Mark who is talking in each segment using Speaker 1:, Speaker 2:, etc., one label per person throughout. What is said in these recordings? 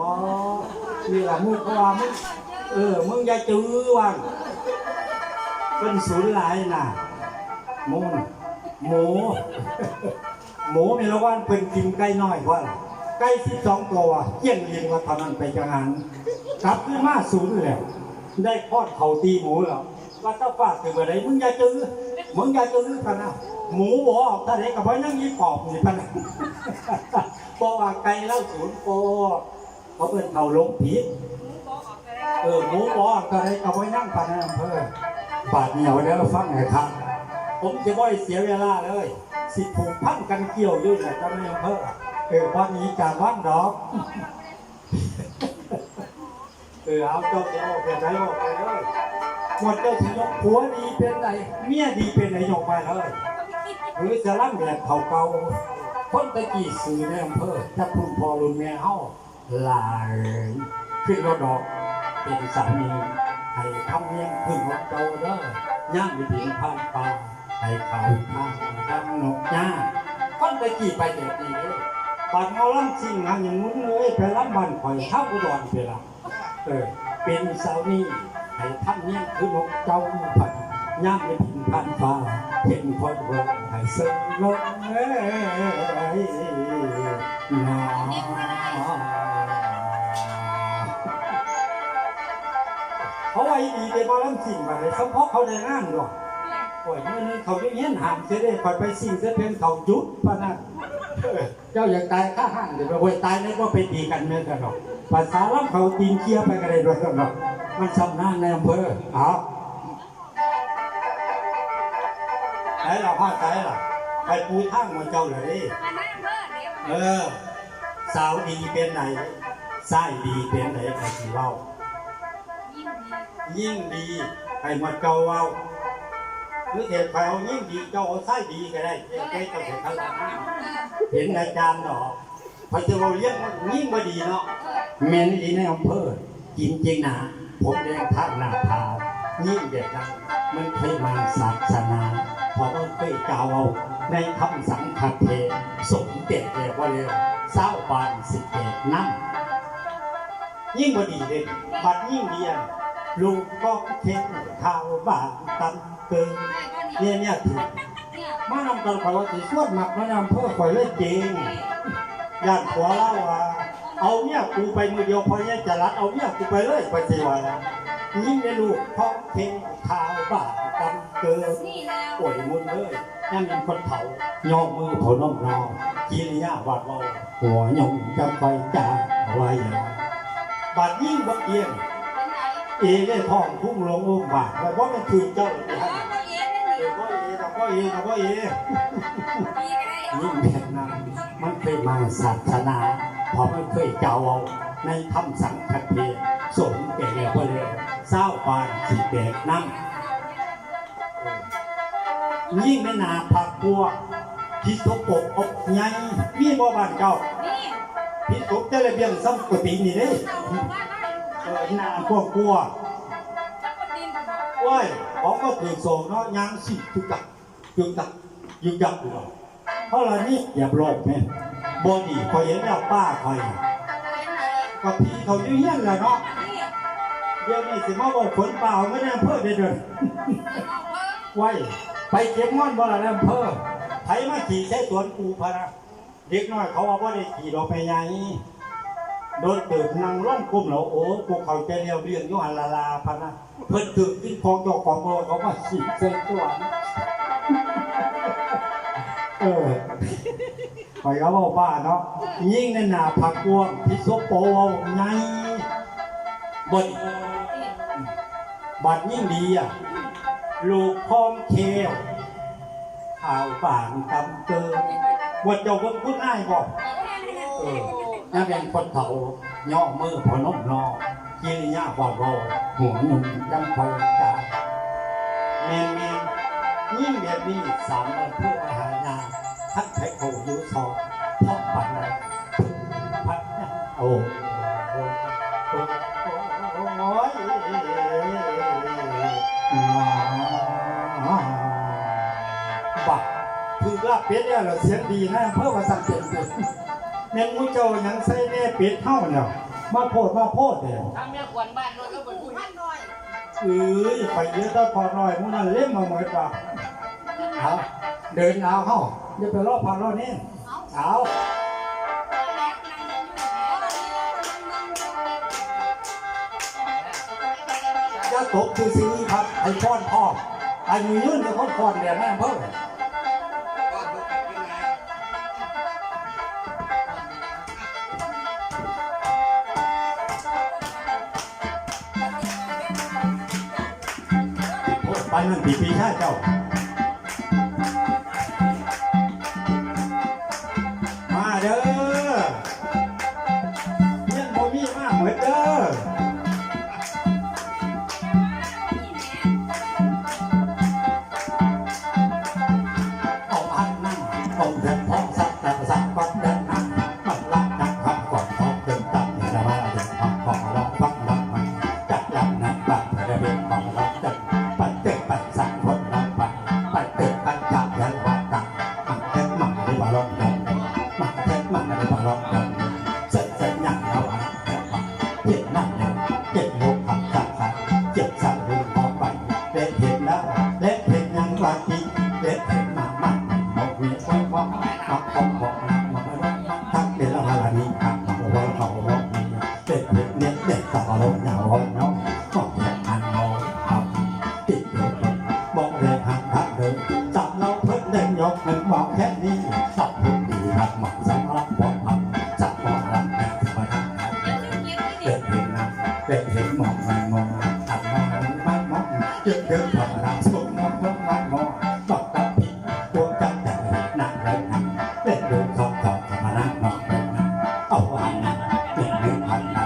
Speaker 1: บ่นี่ล่ะมึงก็ว่ามึงเออ มึงอย่าจื้อว่างเป็นศูนย์หลายน่ะหมูน่ะหมูหมูมีละวันเป็นกินไก่น้อยกว่าไก่สิบสองตัวเยี่ยงยิงว่าเท่านั้นไปจังหันกลับขึ้นมาศูนย์แล้วได้พอดเขาตีหมูแล้วว่าถ้าฝากถึงอะไรมึงอย่าจื้อมึงอย่าจื้อพะนะหมูบ่ออกทะเลกับไว้นั่งยิ้มปอบนี่พะนะเพราะว่าไก่เล่าศูนย์โป เขาเป็นเขาลงผิดเออหมูบอกทะเลกับไว้นั่งพะนะอำเภอบาดเหนียวแล้วฟังหน่อยครับผมจะบ่อยเสียเวลาเลย สิผูกพันกันเกี่ยวอยู่เนี่ยจะไม่อำเภอเออวันนี้จากว่างดอกเออเอาเจ้าจะออกเป็นไรออกไปเลยหมดเจ้าที่ยกผัวดีเป็นไรเมียดีเป็นไรยกไปเลยหรือจะร่างแบบเผาเก่าคนตะกี้สื่อในอำเภอถ้าพุ่งพอรุนแม่เฮา ลายขึ้นรถดอกเป็นสามีให้ทำเนียงพึ่งรถเก่าเด้อย่างวิถีผ่านป่าให้เขาทางทำนกย่าคนตะกี้ไปเด็กดีเลยปากเงาล่ำสิ่งงานอย่างนู้นเลยไปรับบันข่อยเท่าอุดรไปละเออเป็นสาวนี่ให้ท่านเนี่ยคือนกเจ้าผัดย่างในพินพันฟ้าเห็นคนเบิ่งให้เสิร์ลงเอ้ยหนา เขาไว้ดีไปบอลำสิ่งไปเลยเฉพาะเขาในงานหรอกโอ้ยเมื่อนี้เขาจะเห็นหามเสียได้คอยไปสิ่งเสียเพียงเขาจุดปะนั่นเจ้าอยากตายข้าห้างเดี๋ยวไปโวยตายนี่ก็ไปตีกันเมื่อกันหรอกภาษาล่ำเขาตีนเคี้ยวไปกันเลยด้วยกันหรอกมันชำนาญในอำเภอเอาไหนเราพาใจล่ะไปปูทางมันเจ้าเลยดิ
Speaker 2: อันอำเภอเอ
Speaker 1: อ สาวดีเป็นไหนไส้ดีเป็นไหนใครสิเว้า
Speaker 2: ยิ่งดี
Speaker 1: ใครมาเก่าเว้าหรือเหตุใครเอายิ่งดีเจ้าเอาไส้ดีก็ได้เจ๊เจ๊ก็เห็นข้างหลังเห็นอาจารย์ดอกพอจะเราเรียกยิ่งมาดีเนาะเมนดีในอำเภอจริงจริงนะผมแดงท่าหน้าผายิ่งเด็ดนะมันเคยมาศาสนาเพอมันเคยกล่าวเอาในคำสังฆเทศสมเด็จเรียกว่าเร็วเศร้าบานสิบเอ็ดนั่นยิ่งมาดีเลยบัดยิ่งเดียน ลูกก็เทศข่าวบานตำเกิน
Speaker 2: ได้ก็นี่
Speaker 1: เนี่ยเนี่ยถือ
Speaker 2: เนี่ย
Speaker 1: มานำกันขอว่าสิสวดหมักมานำเพื่อข่อยเล่นจริงญาติผัวเล่าว่า เอาเนี่ยกูไปมือเดียวพอเนี่ยจะรัดเอาเนี่ยกูไปเลยไปสิวะนะยิ่งได้ลูกท้องเพลงข่าวบ้ากันเกิน
Speaker 2: นี่แล้ว
Speaker 1: ป่วยมุนเลยนั่นเป็นคนเผาย่อมือผลน้องนอกิริยาวาดเวาหัวหยงจะไปจ่าไว้บาดยิ่งบักเอียง
Speaker 2: เป็นไหน
Speaker 1: เอได้ท้องทุ่งลงอุ้มบาดแต่ว่ามันคือเจ้าเลย
Speaker 2: อ๋อ
Speaker 1: ฮะ
Speaker 2: ก็เอนี่
Speaker 1: อว่าเอเราก็เอเราก็เอยิ่งแผ่นนั้นมันเคยมาศาสนาพอมันเคยเจ้าเอาในธรรมสังฆเทศสมแก่แล้วก็เลยเศร้าปานสิแดกน้ำยิ่งไม่นาผักบัวพิษกบอบไงมีบ่บ้านเจ้าพิษกจะเลยเบี้ยงซ้ำกว่าปีนี่เด้
Speaker 2: เข้าหมู่บ้านได้
Speaker 1: เออนาพวกกลัว
Speaker 2: จักรดิน
Speaker 1: ว้ายของก็ถือโซเนาะยางสิจุกจักจุกจักยุกยักอยู่บ่เพราะเรนี่อย่าโลภแม่บอดีคอยเห็นแล้วป้าคอยกับพี่เขาอยู่เฮียนแหละเนาะเดี๋ยวนี้สิมาบอกฝนเปล่าไม่ได้อำเภอเด้อเด้อ
Speaker 2: นอำเภอ
Speaker 1: ไว้ไปเก็บม่อนบ่ละในอำเภอไผมาขี่ใช้สวนกูพะนะเด็กน้อยเขาว่าบ่ได้ขี่ดอกไปใหญ่ โดนเติบนั่งร่องกลุ่มแล้วโอ้กูเข้าใจแล้วเรื่องยู่หันลาลาพะนะเพิ่นถึกกินของเจ้าของบ่เขาว่าขี่ใส่สวนเออไปก็บอกว่าเนาะยิ่งในหน้าผักกวงพิษโปเอาไงบ่ดีบัดยิ่งดีอะลูกพร้อมเคียวข่าวป่านตำเกินวัดเจ้าคนพูดง่ายบอกเออ น่าเป็นคนเฒ่าย่อมือพอนมนอกิริยาบอดบอหัวหนุ่มจังคอยกาแมนแมนยิ่งแบบนี้สามเพื่ออาหารยาทักไทโคยูซอพ่อปันนะพัดนะโอ้บักคือลาบเป็ดเนี่ยเราเสียงดีนะเพื่อมาสั่งเป็ดเป็ด แม่นมูเจ้ายังใส่แน่เป็ดเท่าเนี่ยมาโพดมาโพดเดียว
Speaker 3: ทำเมียขวัญบ้านด้วยก็เป็นผู้หญิง
Speaker 1: เอ้ยไปเยอะตอนพอหน่อยมึงนั่นเล่มมาหมดป่ะเอาเดินเอาเฮ้าอย่าไปรอบพอรอบนี้เอาจะตบคือซีครับไอ้พ่อนพ่อไอ้มือยื่นไอ้พ่อนพ่อนเดี๋ยวแม่เพิ่ม
Speaker 3: ไป
Speaker 1: นั่นปีปีชาเจ้ามา หนึ่งบอกแค่นี้สับพูดดีรักหมักสำรับบอกพักจับบอกรักแม่ธรรมดาเด็กเห็นนะเด็กเห็นหมองมันมองอัดมองมันมองเยอะเยอะธรรมดาสุกมองมองมันมองบอกกับพี่ตัวจังแต่หนักเลยหนะเด็กดูทองทองธรรมดามองเลยนะเอาอันนั้นเด็กดูอันนั้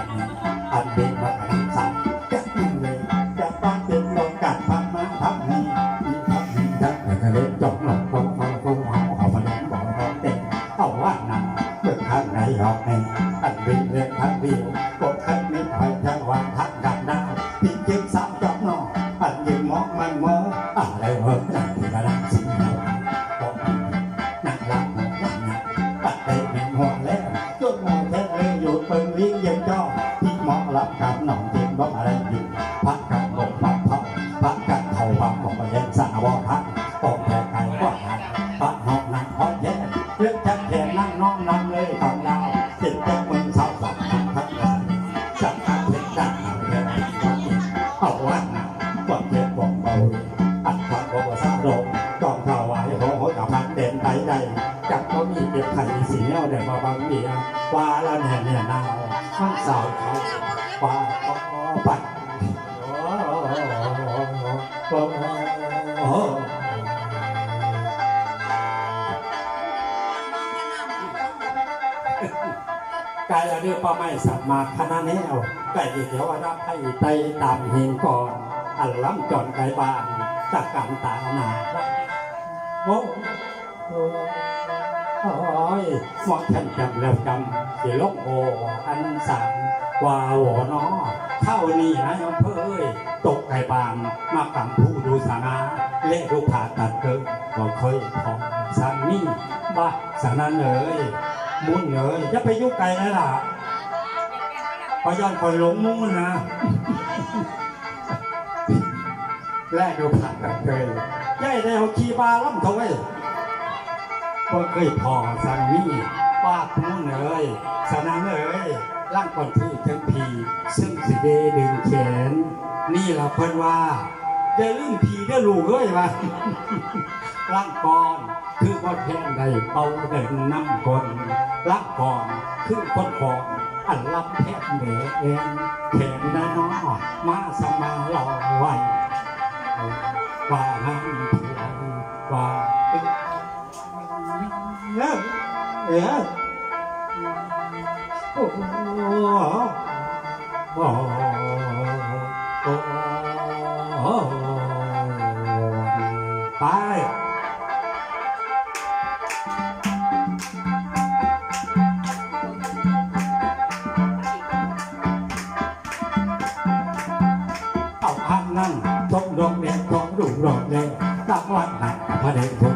Speaker 1: นอั พักห้องนั่งพอแย่เรื่องจักแขนนั่งน้องนั่งเลยของดาวติดจักมึงสาวสองพักพักกันจักเพชรดังเอาเงินเอาวันนะกว่าเพชรบอกเบาอัดพักบอกว่าสร้างโรงกองถวายของหัวกับพันเด่นไปใดจับเขามีเก็บไข่สีเนี้ยเดี๋ยวมาบางเบียว่าแล้วเนี่ยเนี่ยนาวมันสาวเขาว่าอ๋อปัด กายอันนี้ป้าไม่สัมมาคณะแนวไก่เดียวว่ารับให้ไปตามเฮงก่อนอันล้ำจอนไก่บานจากการตาหนาโอ้โอ้โอ้ยมองท่านจำแล้วจำเสียลกโออันสามว่าหัวน้อเท่านี้นะยอมเพ้ยตกไก่บานมากังผู้ดูสานาเละลูกผาตัดเกินก็เคยพอสันนี่บ้าสานาเนย มุนเนยจะไปยุ่งไก่แล้วล่ะพย้อนคอยหลงมุ่งนะ แรกดูผ่านกันเคยย่ายได้เอาขี่บาล่ำถอยก็เคยพอสังมีปากมุ่นเอ๋ยสนามเอ๋ยร่างก่อนที่เทิงพีซึ่งสิเดดึงแขน นี่เราเพิ่นว่า เดลิ่งผีเดลูกเอ้ยว่าร่างก่อนคือว่แทนใดเป่าเดินน้ำกลร่างก่อนคือคนของอันรับแทบเหนือเองแขนน้อมาสมาลอ ตามวัดไหนพระเดชพ